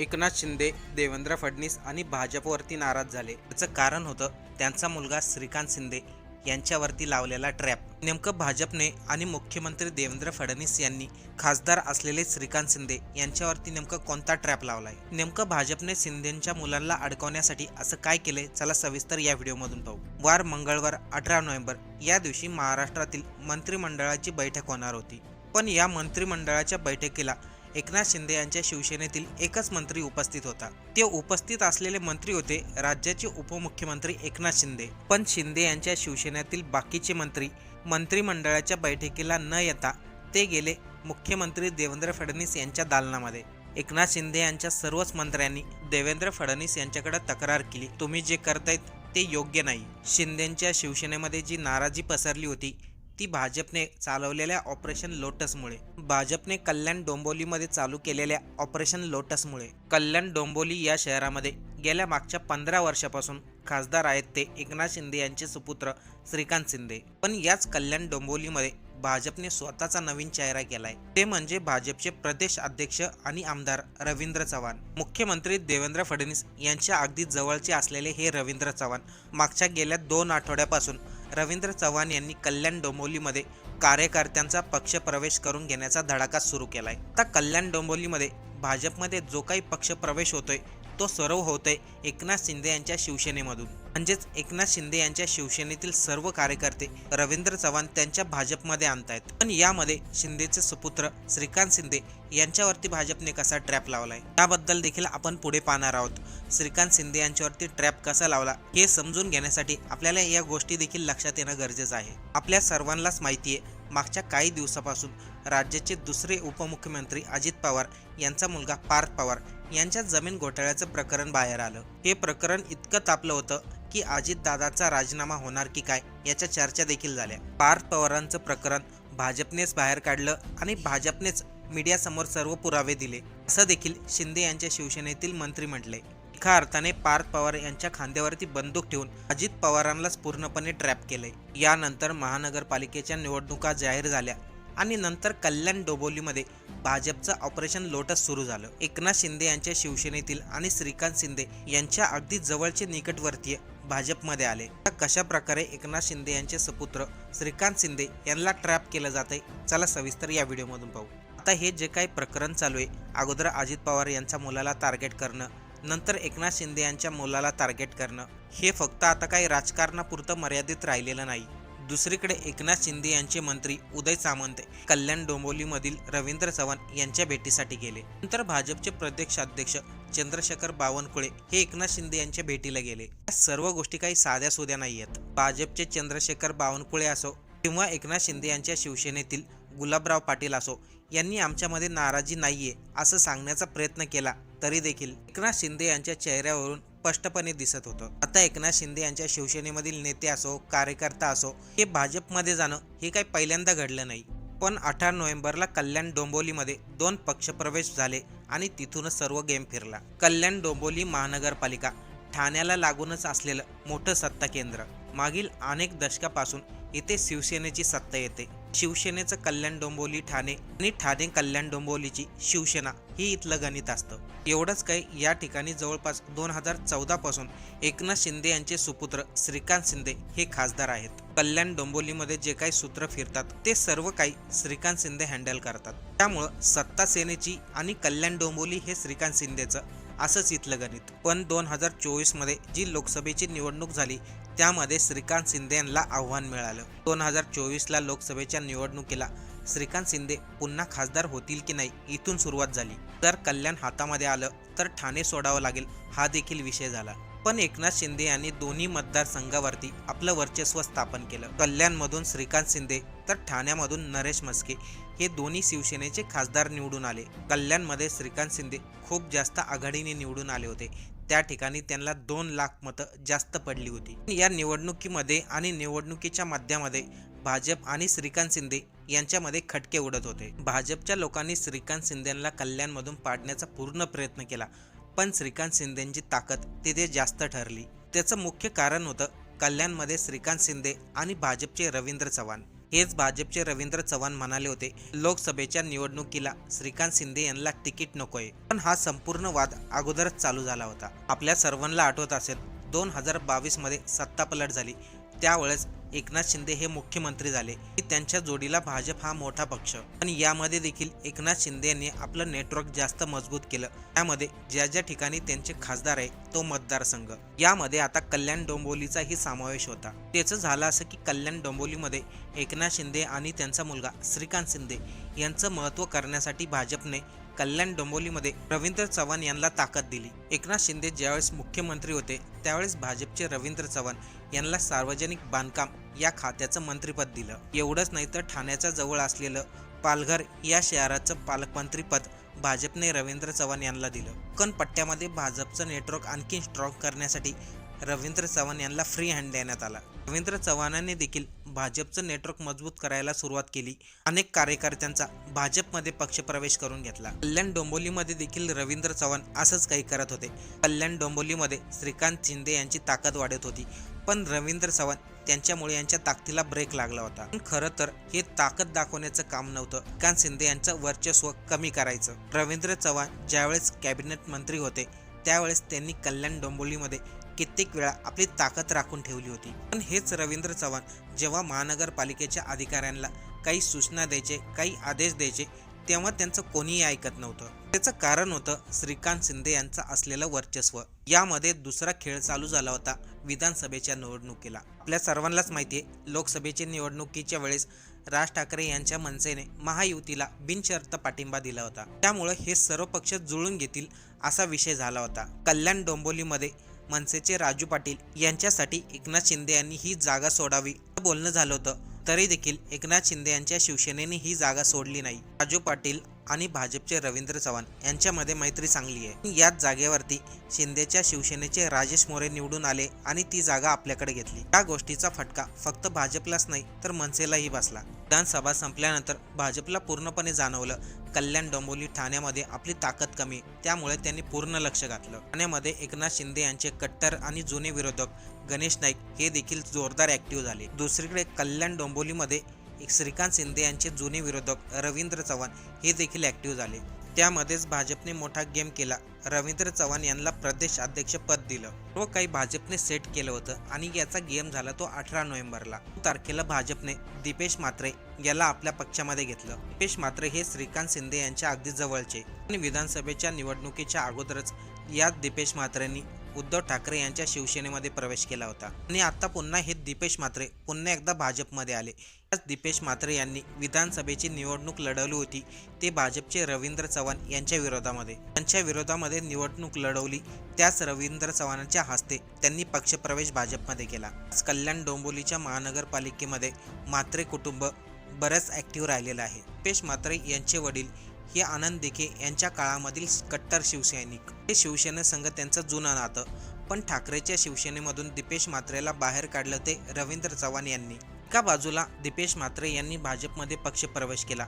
एकनाथ शिंदे देवेंद्र फडणवीस आणि भाजपवरती नाराज झाले. याचं कारण होतं त्यांचा मुलगा श्रीकांत शिंदे यांच्यावरती लावलेला ट्रॅप नेमकं भाजपने आणि मुख्यमंत्री देवेंद्र फडणवीस यांनी खासदार असलेले श्रीकांत शिंदे यांच्यावरती नेमकं कोणता ट्रॅप लावलाय? नेमकं भाजपने शिंदेच्या मुलांना अडकवण्यासाठी असं काय केलंय? चला सविस्तर या व्हिडिओमधून पाहू. वार मंगळवार अठरा नोव्हेंबर. या दिवशी महाराष्ट्रातील मंत्रिमंडळाची बैठक होणार होती. पण या मंत्रिमंडळाच्या बैठकीला एकनाथ शिंदे यांच्या शिवसेनेतील एकच मंत्री उपस्थित होता. ते उपस्थित असलेले मंत्री होते राज्याचे उपमुख्यमंत्री एकनाथ शिंदे. पण शिंदे यांच्या शिवसेनेतील बाकीचे मंत्री मंत्रिमंडळाच्या बैठकीला न येता ते गेले मुख्यमंत्री देवेंद्र फडणवीस यांच्या दालनामध्ये. एकनाथ शिंदे यांच्या सर्वच मंत्र्यांनी देवेंद्र फडणवीस यांच्याकडे तक्रार केली तुम्ही जे करतायत ते योग्य नाही. शिंदेच्या शिवसेनेमध्ये जी नाराजी पसरली होती ती भाजपने चालवलेल्या ऑपरेशन लोटसमुळे भाजपने कल्याण डोंबोलीमध्ये चालू केलेल्या ऑपरेशन लोटसमुळे. कल्याण डोंबोली या शहरामध्ये गेल्या मागच्या पंधरा वर्षापासून खासदार आहेत ते एकनाथ शिंदे यांचे सुपुत्र श्रीकांत शिंदे. पण याच कल्याण डोंबोलीमध्ये भाजपने स्वतःचा नवीन चेहरा केलाय. ते म्हणजे भाजपचे प्रदेश अध्यक्ष आणि आमदार रवींद्र चव्हाण. मुख्यमंत्री देवेंद्र फडणवीस यांच्या अगदी जवळचे असलेले हे रवींद्र चव्हाण मागच्या गेल्या दोन आठवड्यापासून रवींद्र चव्हाण यांनी कल्याण डोंबिवलीमध्ये कार्यकर्त्यांचा पक्ष प्रवेश करून घेण्याचा धडाका सुरू केलाय. आता कल्याण डोंबिवलीमध्ये भाजपमध्ये जो काही पक्ष प्रवेश होतोय तो सर्व होतोय एकनाथ शिंदे यांच्या शिवसेनेमधून. म्हणजेच एकनाथ शिंदे यांच्या शिवसेनेतील सर्व कार्यकर्ते रवींद्र चव्हाण त्यांच्या भाजपमध्ये आणतायत. पण यामध्ये शिंदेचे सुपुत्र श्रीकांत शिंदे यांच्यावरती भाजपने कसा ट्रॅप लावलाय? त्याबद्दल देखील आपण पुढे पाहणार आहोत. श्रीकांत शिंदे यांच्यावरती ट्रॅप कसा लावला हे समजून घेण्यासाठी आपल्याला या गोष्टी देखील लक्षात येणं गरजेचं आहे. आपल्या सर्वांनाच माहिती आहे मागच्या काही दिवसापासून राज्याचे दुसरे उपमुख्यमंत्री अजित पवार यांचा मुलगा पार्थ पवार यांच्या जमीन घोटाळ्याचं प्रकरण बाहेर आलं. हे प्रकरण इतकं तापलं होतं की अजितदादाचा राजीनामा होणार की काय याच्या चर्चा देखील झाल्या. पार्थ पवारांचं प्रकरण भाजपनेच बाहेर काढलं आणि भाजपनेच मीडियासमोर सर्व पुरावे दिले असं देखील शिंदे यांच्या शिवसेनेतील मंत्री म्हटले. एका अर्थाने पार्थ पवार यांच्या खांद्यावरती बंदूक ठेवून अजित पवारांनाच पूर्णपणे ट्रॅप केले यानंतर महानगरपालिकेच्या निवडणुका जाहीर झाल्या आणि नंतर कल्याण डोंबोलीमध्ये भाजपचं ऑपरेशन लोटस सुरू झालं. एकनाथ शिंदे यांच्या शिवसेनेतील आणि श्रीकांत शिंदे यांच्या अगदी जवळचे निकटवर्तीय भाजपमध्ये आले. तर कशा प्रकारे एकनाथ शिंदे यांचे सुपुत्र श्रीकांत शिंदे यांना ट्रॅप केलं जातंय चला सविस्तर या व्हिडिओमधून पाहू. आता हे जे काही प्रकरण चालू आहे अगोदर अजित पवार यांच्या मुलाला टार्गेट करणं नंतर एकनाथ शिंदे यांच्या मुलाला टार्गेट करणं. हे फक्त आता काही राजकारणापुरतं मर्यादित राहिलेलं नाही. दुसरीकडे एकनाथ शिंदे यांचे मंत्री उदय सामंत कल्याण डोंबोलीमधील रवींद्र चव्हाण यांच्या भेटीसाठी गेले. नंतर भाजपचे प्रदेशाध्यक्ष चंद्रशेखर बावनकुळे हे एकनाथ शिंदे यांच्या भेटीला गेले. या सर्व गोष्टी काही साध्या सुध्या नाही आहेत भाजपचे चंद्रशेखर बावनकुळे असो किंवा एकनाथ शिंदे यांच्या शिवसेनेतील गुलाबराव पाटील असो यांनी आमच्यामध्ये नाराजी नाहीये असं सांगण्याचा प्रयत्न केला. तरी देखील एकनाथ शिंदे यांच्या चेहऱ्यावरून स्पष्टपणे दिसत होतं. आता एकनाथ शिंदे यांच्या शिवसेनेमधील नेते असो कार्यकर्ता असो हे भाजपमध्ये जाणं हे काही पहिल्यांदा घडलं नाही. पण अठरा नोव्हेंबरला कल्याण डोंबोलीमध्ये दोन पक्षप्रवेश झाले आणि तिथूनच सर्व गेम फिरला. कल्याण डोंबोली महानगरपालिका ठाण्याला लागूनच असलेलं मोठं सत्ता केंद्र मागील अनेक दशकापासून इथे शिवसेनेची सत्ता येते. शिवसेनेचं कल्याण डोंबोली ठाणे आणि ठाणे कल्याण डोंबोलीची शिवसेना ही इथलं गणित असतं. एवढंच काही या ठिकाणी जवळपास दोन हजार चौदा पासून एकनाथ शिंदे यांचे सुपुत्र श्रीकांत शिंदे हे खासदार आहेत. कल्याण डोंबोलीमध्ये जे काही सूत्र फिरतात ते सर्व काही श्रीकांत शिंदे हँडल करतात. त्यामुळं सत्ता सेनेची आणि कल्याण डोंबोली हे श्रीकांत शिंदेचं असंच इथलं गणित. पण दोन हजार चोवीसमध्ये जी लोकसभेची निवडणूक झाली त्यामध्ये श्रीकांत शिंदे यांना आव्हान मिळालं. दोन हजार चोवीसला लोकसभेच्या निवडणुकीला श्रीकांत शिंदे पुन्हा खासदार होतील की नाही इथून सुरुवात झाली. जर कल्याण हातामध्ये आलं तर ठाणे सोडावं लागेल हा देखील विषय झाला. पण एकनाथ शिंदे यांनी दोन्ही मतदारसंघावरती आपलं वर्चस्व स्थापन केलं. कल्याणमधून श्रीकांत शिंदे तर ठाण्यामधून नरेश मस्के हे दोन्ही शिवसेनेचे खासदार निवडून आले. कल्याणमध्ये श्रीकांत शिंदे खूप जास्त आघाडीने निवडून आले होते. त्या ठिकाणी त्यांना दोन लाख मतं जास्त पडली होती. या निवडणुकीमध्ये आणि निवडणुकीच्या मध्यामध्ये भाजप आणि श्रीकांत शिंदे यांच्यामध्ये खटके उडत होते. भाजपच्या लोकांनी श्रीकांत शिंदेला कल्याणमधून पाडण्याचा पूर्ण प्रयत्न केला. पण श्रीकांत शिंदेची ताकद तिथे जास्त ठरली. त्याचं मुख्य कारण होतं कल्याणमध्ये श्रीकांत शिंदे आणि भाजपचे रवींद्र चव्हाण. हेच भाजपचे रवींद्र चव्हाण म्हणाले होते लोकसभेच्या निवडणुकीला श्रीकांत शिंदे यांना तिकीट नकोय. पण हा संपूर्ण वाद अगोदरच चालू झाला होता. आपल्या सर्वांना आठवत असेल दोन हजार बावीसमध्ये सत्तापलट झाली. त्यावेळेस एकनाथ शिंदे हे मुख्यमंत्री झाले. की त्यांच्या जोडीला भाजप हा मोठा पक्ष. पण यामध्ये देखील एकनाथ शिंदे यांनी आपलं नेटवर्क जास्त मजबूत केलं. त्यामध्ये ज्या ज्या ठिकाणी त्यांचे खासदार आहे तो मतदारसंघ. यामध्ये आता कल्याण डोंबोलीचाही समावेश होता. त्याचं झालं असं की कल्याण डोंबोलीमध्ये एकनाथ शिंदे आणि त्यांचा मुलगा श्रीकांत शिंदे यांचं महत्त्व करण्यासाठी भाजपने कल्याण डोंबोलीमध्ये रवींद्र चव्हाण यांना ताकद दिली. एकनाथ शिंदे ज्यावेळेस मुख्यमंत्री होते त्यावेळेस भाजपचे रवींद्र चव्हाण यांना सार्वजनिक बांधकाम या खात्याचं मंत्रीपद दिलं. एवढंच नाही तर ठाण्याच्या जवळ असलेलं पालघर या शहराचं पालकमंत्रीपद भाजपने रवींद्र चव्हाण यांना दिलं. कोकण पट्ट्यामध्ये भाजपचं नेटवर्क आणखी स्ट्रॉंग करण्यासाठी रवींद्र चव्हाण यांना फ्री हँड देण्यात आला. रवींद्र चव्हाणांनी देखील भाजपचं नेटवर्क मजबूत करायला सुरुवात केली. अनेक कार्यकर्त्यांचा भाजपमध्ये पक्षप्रवेश करून घेतला. कल्याण डोंबोलीमध्ये देखील रवींद्र चव्हाण असंच काही करत होते. कल्याण डोंबोलीमध्ये श्रीकांत शिंदे यांची ताकद वाढत होती. पण रवींद्र चव्हाण त्यांच्यामुळे यांच्या ताकदीला ब्रेक लागला होता. पण खरं तर हे ताकद दाखवण्याचं काम नव्हतं. श्रीकांत शिंदे यांचं वर्चस्व कमी करायचं. रवींद्र चव्हाण ज्यावेळेस कॅबिनेट मंत्री होते त्यावेळेस त्यांनी कल्याण डोंबोलीमध्ये कित्येक वेळा आपली ताकद राखून ठेवली होती. पण हेच रवींद्र चव्हाण जेव्हा महानगरपालिकेच्या अधिकाऱ्यांना काही सूचना द्यायचे काही आदेश द्यायचे तेव्हा त्यांचं कोणीही ऐकत नव्हतं. त्याचं कारण होतं श्रीकांत शिंदे यांचं असलेलं वर्चस्व. यामध्ये दुसरा खेळ चालू झाला होता विधानसभेच्या निवडणुकीला. आपल्या सर्वांनाच माहिती आहे लोकसभेच्या निवडणुकीच्या वेळेस राज ठाकरे यांच्या मनसेने महायुतीला बिनशर्त पाठिंबा दिला होता. त्यामुळे हे सर्व पक्ष जुळून घेतील असा विषय झाला होता. कल्याण डोंबोलीमध्ये मनसेचे राजू पाटील यांच्यासाठी एकनाथ शिंदे यांनी ही जागा सोडावी बोलणं झालं होतं. तरी देखील एकनाथ शिंदे यांच्या शिवसेनेने ही जागा सोडली नाही. राजू पाटील आणि भाजपचे रवींद्र चव्हाण यांच्यामध्ये मैत्री चांगली आहे. याच जागेवरती शिंदेच्या शिवसेनेचे राजेश मोरे निवडून आले आणि ती जागा आपल्याकडे घेतली. या गोष्टीचा फटका फक्त भाजपलाच नाही तर मनसेलाही बसला. विधानसभा संपल्यानंतर भाजपला पूर्णपणे जाणवलं कल्याण डोंबोली ठाण्यामध्ये आपली ताकद कमी त्यामुळे त्यांनी पूर्ण लक्ष घातलं. ठाण्यामध्ये एकनाथ शिंदे यांचे कट्टर आणि जुने विरोधक गणेश नाईक हे देखील जोरदार ऍक्टिव्ह झाले. दुसरीकडे कल्याण डोंबोलीमध्ये एक श्रीकांत शिंदे यांचे जुने विरोधक रवींद्र चव्हाण हे देखील ॲक्टिव्ह झाले. त्यामध्येच भाजपने मोठा गेम केला. रवींद्र चव्हाण यांना प्रदेश अध्यक्ष पद दिलं. व काही भाजपने सेट केलं होतं आणि याचा गेम झाला तो अठरा नोव्हेंबरला. तारखेला भाजपने दीपेश मात्रे याला आपल्या पक्षामध्ये घेतलं. दीपेश मात्रे हे श्रीकांत शिंदे यांच्या अगदी जवळचे आणि विधानसभेच्या निवडणुकीच्या अगोदरच याच दीपेश मात्रेंनी उद्धव ठाकरे यांच्या शिवसेनेमध्ये प्रवेश केला होता. आणि आता पुन्हा हे दीपेश मात्रे पुन्हा एकदा भाजपमध्ये आले. दीपेश म्हात्रे यांनी विधानसभेची निवडणूक लढवली होती. ते भाजपचे रवींद्र चव्हाण यांच्या विरोधामध्ये. त्यांच्या विरोधामध्ये निवडणूक लढवली. त्याच रवींद्र चव्हाणांच्या हस्ते त्यांनी पक्षप्रवेश भाजपमध्ये केला. कल्याण डोंबोलीच्या महानगरपालिकेमध्ये म्हात्रे कुटुंब बरंच ॲक्टिव्ह राहिलेलं आहे. दीपेश म्हात्रे यांचे वडील हे आनंद दिखे यांच्या काळामधील कट्टर शिवसैनिक. हे शिवसेनेसंघ त्यांचं जुनं नातं. पण ठाकरेच्या शिवसेनेमधून दीपेश म्हात्रेला बाहेर काढलं ते रवींद्र चव्हाण यांनी. एका बाजूला दीपेश म्हात्रे यांनी भाजपमध्ये पक्षप्रवेश केला.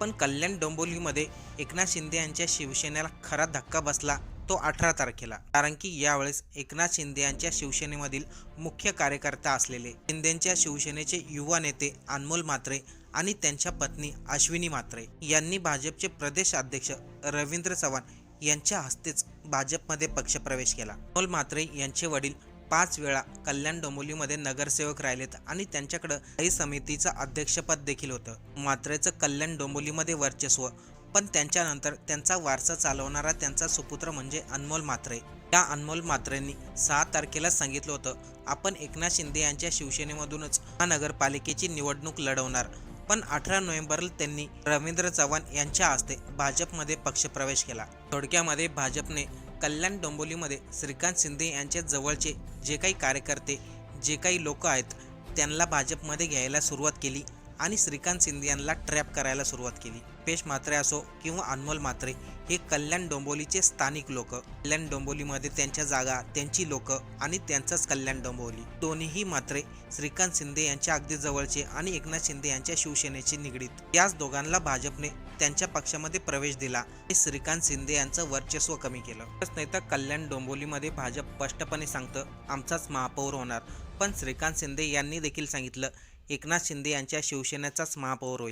पण कल्याण डोंबिवलीमध्ये एकनाथ शिंदे यांच्या शिवसेनेला खरा धक्का बसला तो अठरा तारखेला. कारण की यावेळेस एकनाथ शिंदे यांच्या शिवसेनेमधील मुख्य कार्यकर्ता असलेले शिंदेच्या शिवसेनेचे युवा नेते अनमोल म्हात्रे आणि त्यांच्या पत्नी अश्विनी म्हात्रे यांनी भाजपचे प्रदेश अध्यक्ष रवींद्र चव्हाण यांच्या हस्तेच भाजपमध्ये पक्षप्रवेश केला. अनमोल म्हात्रे यांचे वडील पाच वेळा कल्याण डोंबिवलीमध्ये नगरसेवक राहिलेत आणि त्यांच्याकडं काही समितीचं अध्यक्षपद देखील होतं. मात्रेचं कल्याण डोंबिवलीमध्ये वर्चस्व पण त्यांच्यानंतर त्यांचा वारसा चालवणारा त्यांचा सुपुत्र म्हणजे अनमोल मात्रे त्या अनमोल मात्रेंनी सहा तारखेला सांगितलं होतं आपण एकनाथ शिंदे यांच्या शिवसेनेमधूनच महानगरपालिकेची निवडणूक लढवणार. पण अठरा नोव्हेंबरला त्यांनी रवींद्र चव्हाण यांच्या हस्ते भाजपमध्ये पक्षप्रवेश केला. थोडक्यामध्ये भाजपने कल्याण डोंबोलीमध्ये श्रीकांत शिंदे यांच्या जवळचे जे काही कार्यकर्ते जे काही लोक आहेत त्यांना भाजपमध्ये घ्यायला सुरुवात केली आणि श्रीकांत शिंदे यांना ट्रॅप करायला सुरुवात केली. पेश मात्रे असो किंवा अनमोल मात्रे हे कल्याण डोंबोलीचे स्थानिक लोक. कल्याण डोंबोलीमध्ये त्यांच्या जागा त्यांची लोक आणि त्यांचंच कल्याण डोंबोली दोन्हीही मात्रे श्रीकांत शिंदे यांच्या अगदी जवळचे आणि एकनाथ शिंदे यांच्या शिवसेनेचे निगडीत. याच दोघांना भाजपने त्यांच्या पक्षामध्ये प्रवेश दिला. आणि श्रीकांत शिंदे यांचं वर्चस्व कमी केलं. नाही तर कल्याण डोंबोलीमध्ये भाजप स्पष्टपणे सांगतं आमचाच महापौर होणार. पण श्रीकांत शिंदे यांनी देखील सांगितलं एकनाथ शिंदे यांच्या शिवसेनेचाच महापौर होईल.